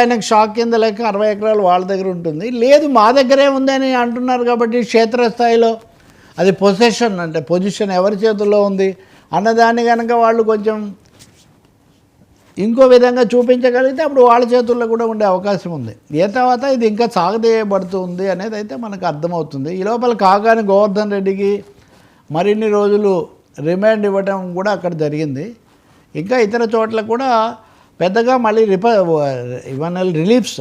ఆయనకు షాక్ కింద లెక్క అరవై ఎకరాలు వాళ్ళ దగ్గర ఉంటుంది. లేదు మా దగ్గరే ఉందని అంటున్నారు కాబట్టి క్షేత్రస్థాయిలో అది పొజిషన్ అంటే పొజిషన్ ఎవరి చేతుల్లో ఉంది అన్నదాన్ని కనుక వాళ్ళు కొంచెం ఇంకో విధంగా చూపించగలిగితే అప్పుడు వాళ్ళ చేతుల్లో కూడా ఉండే అవకాశం ఉంది. ఏ తర్వాత ఇది ఇంకా సాగదీయబడుతుంది అనేది అయితే మనకు అర్థమవుతుంది. ఈ లోపల కాగాని గోవర్ధన్ రెడ్డికి మరిన్ని రోజులు రిమాండ్ ఇవ్వడం కూడా అక్కడ జరిగింది. ఇంకా ఇతర చోట్ల కూడా పెద్దగా మళ్ళీ రిప ఇవన్నీ రిలీఫ్స్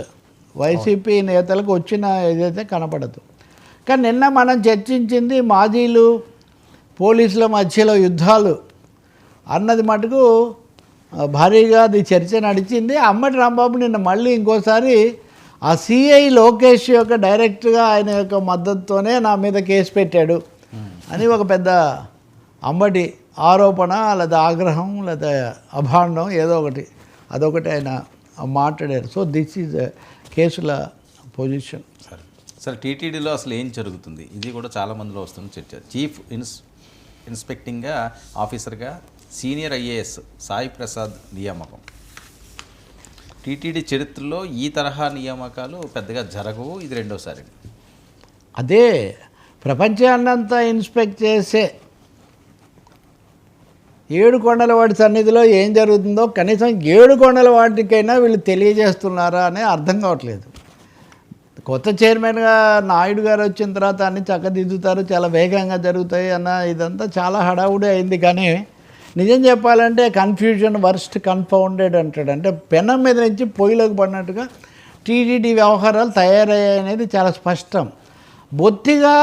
వైసీపీ నేతలకు వచ్చిన ఏదైతే కనపడదు. కానీ నిన్న మనం చర్చించింది మాజీలు పోలీసుల మధ్యలో యుద్ధాలు అన్నది మటుకు భారీగా అది చర్చ నడిచింది. అమ్మటి రాంబాబు నిన్న మళ్ళీ ఇంకోసారి ఆ సిఐ లోకేష్ యొక్క డైరెక్ట్గా ఆయన యొక్క మద్దతుతోనే నా మీద కేసు పెట్టాడు అని ఒక పెద్ద అంబటి ఆరోపణ లేదా ఆగ్రహం లేదా అభాండం ఏదో ఒకటి. అదొకటి ఆయన మాట్లాడారు. సో దిస్ ఈజ్ కేసుల పొజిషన్ సరే సరే టీటీడీలో అసలు ఏం జరుగుతుంది? ఇది కూడా చాలా మందిలో వస్తున్న చర్చ. చీఫ్ ఇన్స్ ఇన్స్పెక్టింగ్గా ఆఫీసర్గా సీనియర్ ఐఏఎస్ సాయి ప్రసాద్ నియామకం. టీటీడీ చరిత్రలో ఈ తరహా నియామకాలు పెద్దగా జరగవు. ఇది రెండోసారి. అదే ప్రపంచాన్నంతా ఇన్స్పెక్ట్ చేసే ఏడు కొండల వాడి సన్నిధిలో ఏం జరుగుతుందో కనీసం ఏడు కొండల వాటికైనా వీళ్ళు తెలియజేస్తున్నారా అని అర్థం కావట్లేదు. కొత్త చైర్మన్గా నాయుడు గారు వచ్చిన తర్వాత అన్ని చక్కదిద్దుతారు చాలా వేగంగా జరుగుతాయి అన్న ఇదంతా చాలా హడావుడి అయింది. కానీ నిజం చెప్పాలంటే కన్ఫ్యూజన్ వర్స్ట్ కన్ఫౌండెడ్ అంటాడు. అంటే పెనం మీద నుంచి పొయ్యిలోకి పడినట్టుగా టీటీడీ వ్యవహారాలు తయారయ్యాయి అనేది చాలా స్పష్టం. బొత్తిగా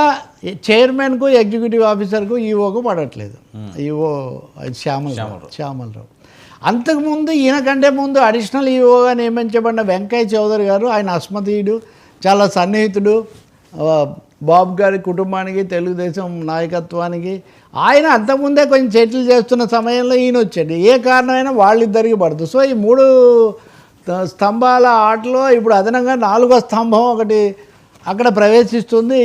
చైర్మన్కు ఎగ్జిక్యూటివ్ ఆఫీసర్కు ఈఓకు పడట్లేదు. ఈఓ శ్యామలరావు శ్యామలరావు అంతకుముందు ఈయనకంటే ముందు అడిషనల్ ఈఓగా నియమించబడిన వెంకయ్య చౌదరి గారు ఆయన అస్మతీయుడు చాలా సన్నిహితుడు. బాబు గారి కుటుంబానికి తెలుగుదేశం నాయకత్వానికి. ఆయన అంతకుముందే కొంచెం సెటిల్ చేస్తున్న సమయంలో ఈయన వచ్చాడు. ఏ కారణమైనా వాళ్ళిద్దరికి పడదు. సో ఈ మూడు స్తంభాల ఆటలో ఇప్పుడు అదనంగా నాలుగో స్తంభం ఒకటి అక్కడ ప్రవేశిస్తుంది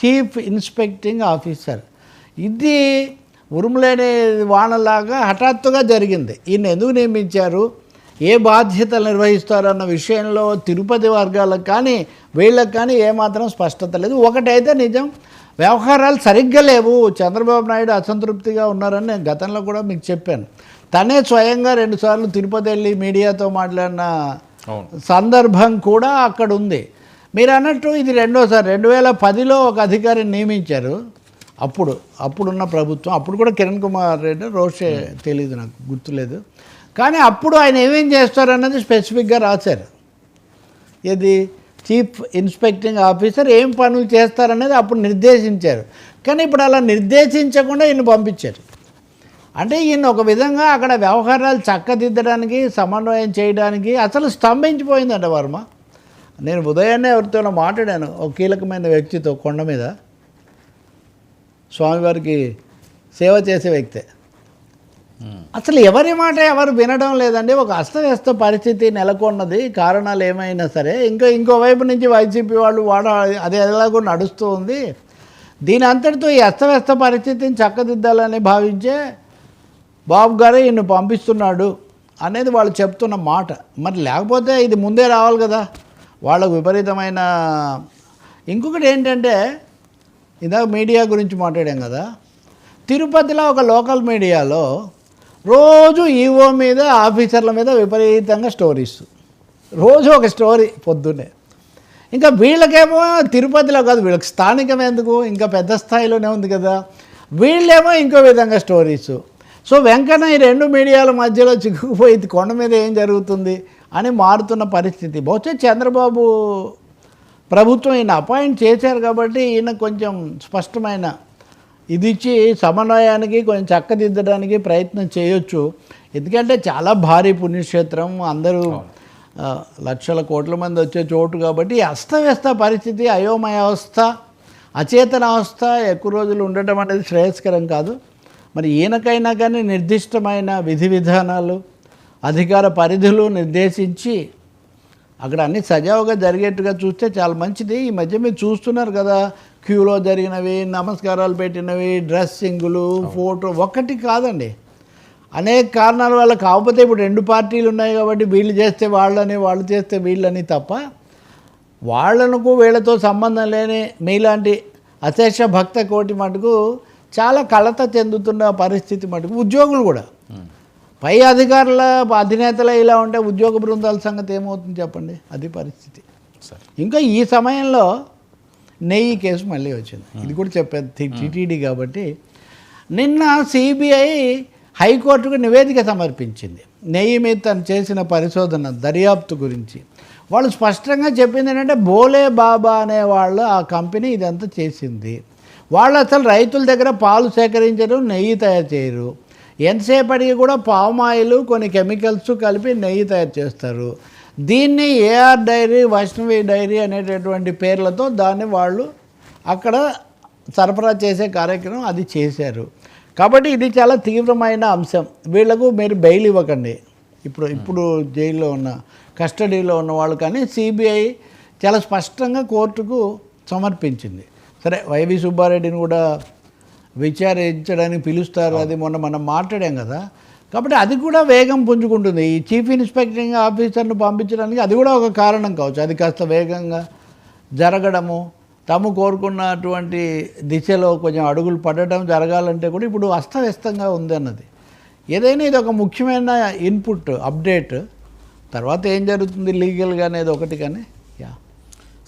చీఫ్ ఇన్స్పెక్టింగ్ ఆఫీసర్. ఇది ఉరుములేని వానలాగా హఠాత్తుగా జరిగింది. ఈయన ఎందుకు నియమించారు? ఏ బాధ్యతలు నిర్వహిస్తారు అన్న విషయంలో తిరుపతి వర్గాలకు కానీ వీళ్ళకి కానీ ఏమాత్రం స్పష్టత లేదు. ఒకటైతే నిజం వ్యవహారాలు సరిగ్గా లేవు. చంద్రబాబు నాయుడు అసంతృప్తిగా ఉన్నారని నేను గతంలో కూడా మీకు చెప్పాను. తనే స్వయంగా రెండుసార్లు తిరుపతి వెళ్ళి మీడియాతో మాట్లాడిన సందర్భం కూడా అక్కడ ఉంది. మీరు అన్నట్టు ఇది రెండోసారి రెండు వేల పదిలో ఒక అధికారిని నియమించారు. అప్పుడు అప్పుడున్న ప్రభుత్వం అప్పుడు కూడా కిరణ్ కుమార్ రెడ్డి రోషే తెలియదు నాకు గుర్తులేదు. కానీ అప్పుడు ఆయన ఏమేం చేస్తారన్నది స్పెసిఫిక్గా రాశారు. ఇది చీఫ్ ఇన్స్పెక్టింగ్ ఆఫీసర్ ఏం పనులు చేస్తారనేది అప్పుడు నిర్దేశించారు. కానీ ఇప్పుడు అలా నిర్దేశించకుండా ఈయన పంపించారు. అంటే ఈయన ఒక విధంగా అక్కడ వ్యవహారాలు చక్కదిద్దడానికి సమన్వయం చేయడానికి అసలు స్తంభించిపోయిందంట వర్మ. నేను ఉదయాన్నే ఎవరితోనో మాట్లాడాను ఒక కీలకమైన వ్యక్తితో కొండ మీద. స్వామివారికి సేవ చేసే వ్యక్తే. అసలు ఎవరి మాట ఎవరు వినడం లేదండి ఒక అస్తవ్యస్త పరిస్థితి నెలకొన్నది కారణాలు ఏమైనా సరే. ఇంకా ఇంకోవైపు నుంచి వైసీపీ వాళ్ళు వాడ అది ఎలాగో నడుస్తూ ఉంది. దీని అంతటితో ఈ అస్తవ్యస్త పరిస్థితిని చక్కదిద్దాలని భావించే బాబు గారే ఈయన పంపిస్తున్నాడు అనేది వాళ్ళు చెప్తున్న మాట. మరి లేకపోతే ఇది ముందే రావాలి కదా? వాళ్ళకు విపరీతమైన ఇంకొకటి ఏంటంటే ఇందాక మీడియా గురించి మాట్లాడాం కదా తిరుపతిలో ఒక లోకల్ మీడియాలో రోజు ఈఓ మీద ఆఫీసర్ల మీద విపరీతంగా స్టోరీస్. రోజు ఒక స్టోరీ పొద్దున్నే. ఇంకా వీళ్ళకేమో తిరుపతిలో కాదు వీళ్ళకి స్థానికం ఎందుకు? ఇంకా పెద్ద స్థాయిలోనే ఉంది కదా. వీళ్ళేమో ఇంకో విధంగా స్టోరీస్. సో వెంకన్న ఈ రెండు మీడియాల మధ్యలో చిక్కుకుపోయి కొండ మీద ఏం జరుగుతుంది? అని మారుతున్న పరిస్థితి. బహుశా చంద్రబాబు ప్రభుత్వం ఈయన అపాయింట్ చేశారు కాబట్టి ఈయన కొంచెం స్పష్టమైన ఇది ఇచ్చి సమన్వయానికి కొంచెం చక్కదిద్దడానికి ప్రయత్నం చేయొచ్చు. ఎందుకంటే చాలా భారీ పుణ్యక్షేత్రం అందరూ లక్షల కోట్ల మంది వచ్చే చోటు కాబట్టి అస్తవ్యస్త పరిస్థితి అయోమయ అవస్థ అచేతన అవస్థ ఎక్కువ రోజులు ఉండటం అనేది శ్రేయస్కరం కాదు. మరి ఈయనకైనా కానీ నిర్దిష్టమైన విధి విధానాలు అధికార పరిధులు నిర్దేశించి అక్కడ అన్ని సజావుగా జరిగేట్టుగా చూస్తే చాలా మంచిది. ఈ మధ్య మీరు చూస్తున్నారు కదా క్యూలో జరిగినవి నమస్కారాలు పెట్టినవి డ్రెస్సింగులు ఫోటో ఒక్కటి కాదండి. అనేక కారణాల వల్ల కాకపోతే ఇప్పుడు రెండు పార్టీలు ఉన్నాయి కాబట్టి వీళ్ళు చేస్తే వాళ్ళని వాళ్ళు చేస్తే వీళ్ళని తప్ప వాళ్ళకు వీళ్ళతో సంబంధం లేని మీలాంటి అశేష భక్త కోటి మటుకు చాలా కలత చెందుతున్న పరిస్థితి మటుకు ఉద్యోగులు కూడా. పై అధికారుల అధినేతలు ఇలా ఉంటే ఉద్యోగ బృందాల సంగతి ఏమవుతుంది చెప్పండి? అది పరిస్థితి. ఇంకా ఈ సమయంలో నెయ్యి కేసు మళ్ళీ వచ్చింది. ఇది కూడా చెప్పేది టీటీడీ కాబట్టి నిన్న సిబిఐ హైకోర్టుకు నివేదిక సమర్పించింది. నెయ్యి మీద తను చేసిన పరిశోధన దర్యాప్తు గురించి. వాళ్ళు స్పష్టంగా చెప్పింది ఏంటంటే బోలే బాబా అనే వాళ్ళు ఆ కంపెనీ ఇదంతా చేసింది. వాళ్ళు అసలు రైతుల దగ్గర పాలు సేకరించరు నెయ్యి తయారు చేయరు. ఎంతసేపటికి కూడా పామ్ ఆయిల్ కొన్ని కెమికల్స్ కలిపి నెయ్యి తయారు చేస్తారు. దీన్ని ఏఆర్ డైరీ వైష్ణవి డైరీ అనేటటువంటి పేర్లతో దాన్ని వాళ్ళు అక్కడ సరఫరా చేసే కార్యక్రమం అది చేశారు. కాబట్టి ఇది చాలా తీవ్రమైన అంశం. వీళ్ళకు మీరు బెయిల్ ఇవ్వకండి. ఇప్పుడు ఇప్పుడు జైల్లో ఉన్న కస్టడీలో ఉన్న వాళ్ళు కానీ సిబిఐ చాలా స్పష్టంగా కోర్టుకు సమర్పించింది. సరే వైవి సుబ్బారెడ్డిని కూడా విచారించడానికి పిలుస్తారు. అది మొన్న మనం మాట్లాడాం కదా. కాబట్టి అది కూడా వేగం పుంజుకుంటుంది. ఈ చీఫ్ ఇన్స్పెక్టింగ్ ఆఫీసర్ను పంపించడానికి అది కూడా ఒక కారణం కావచ్చు. అది కాస్త వేగంగా జరగడము తాము కోరుకున్నటువంటి దిశలో కొంచెం అడుగులు పడటం జరగాలంటే కూడా ఇప్పుడు అస్తవ్యస్తంగా ఉంది అన్నది. ఏదైనా ఇది ఒక ముఖ్యమైన ఇన్పుట్ అప్డేట్. తర్వాత ఏం జరుగుతుంది లీగల్గా అనేది ఒకటి కానీ యా.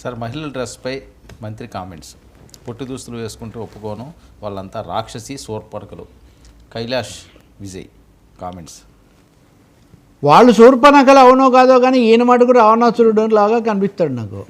సార్ మహిళల డ్రెస్పై మంత్రి కామెంట్స్. పొట్టి దుస్తులు వేసుకుంటూ ఒప్పుకోను. వాళ్ళంతా రాక్షసి సోర్పడకలు. కైలాష్ విజయ్ కామెంట్స్. వాళ్ళు శూర్పనకలు అవునో కాదో కానీ ఈయన మటుకు రావణాసురుడు లాగా కనిపిస్తాడు నాకు.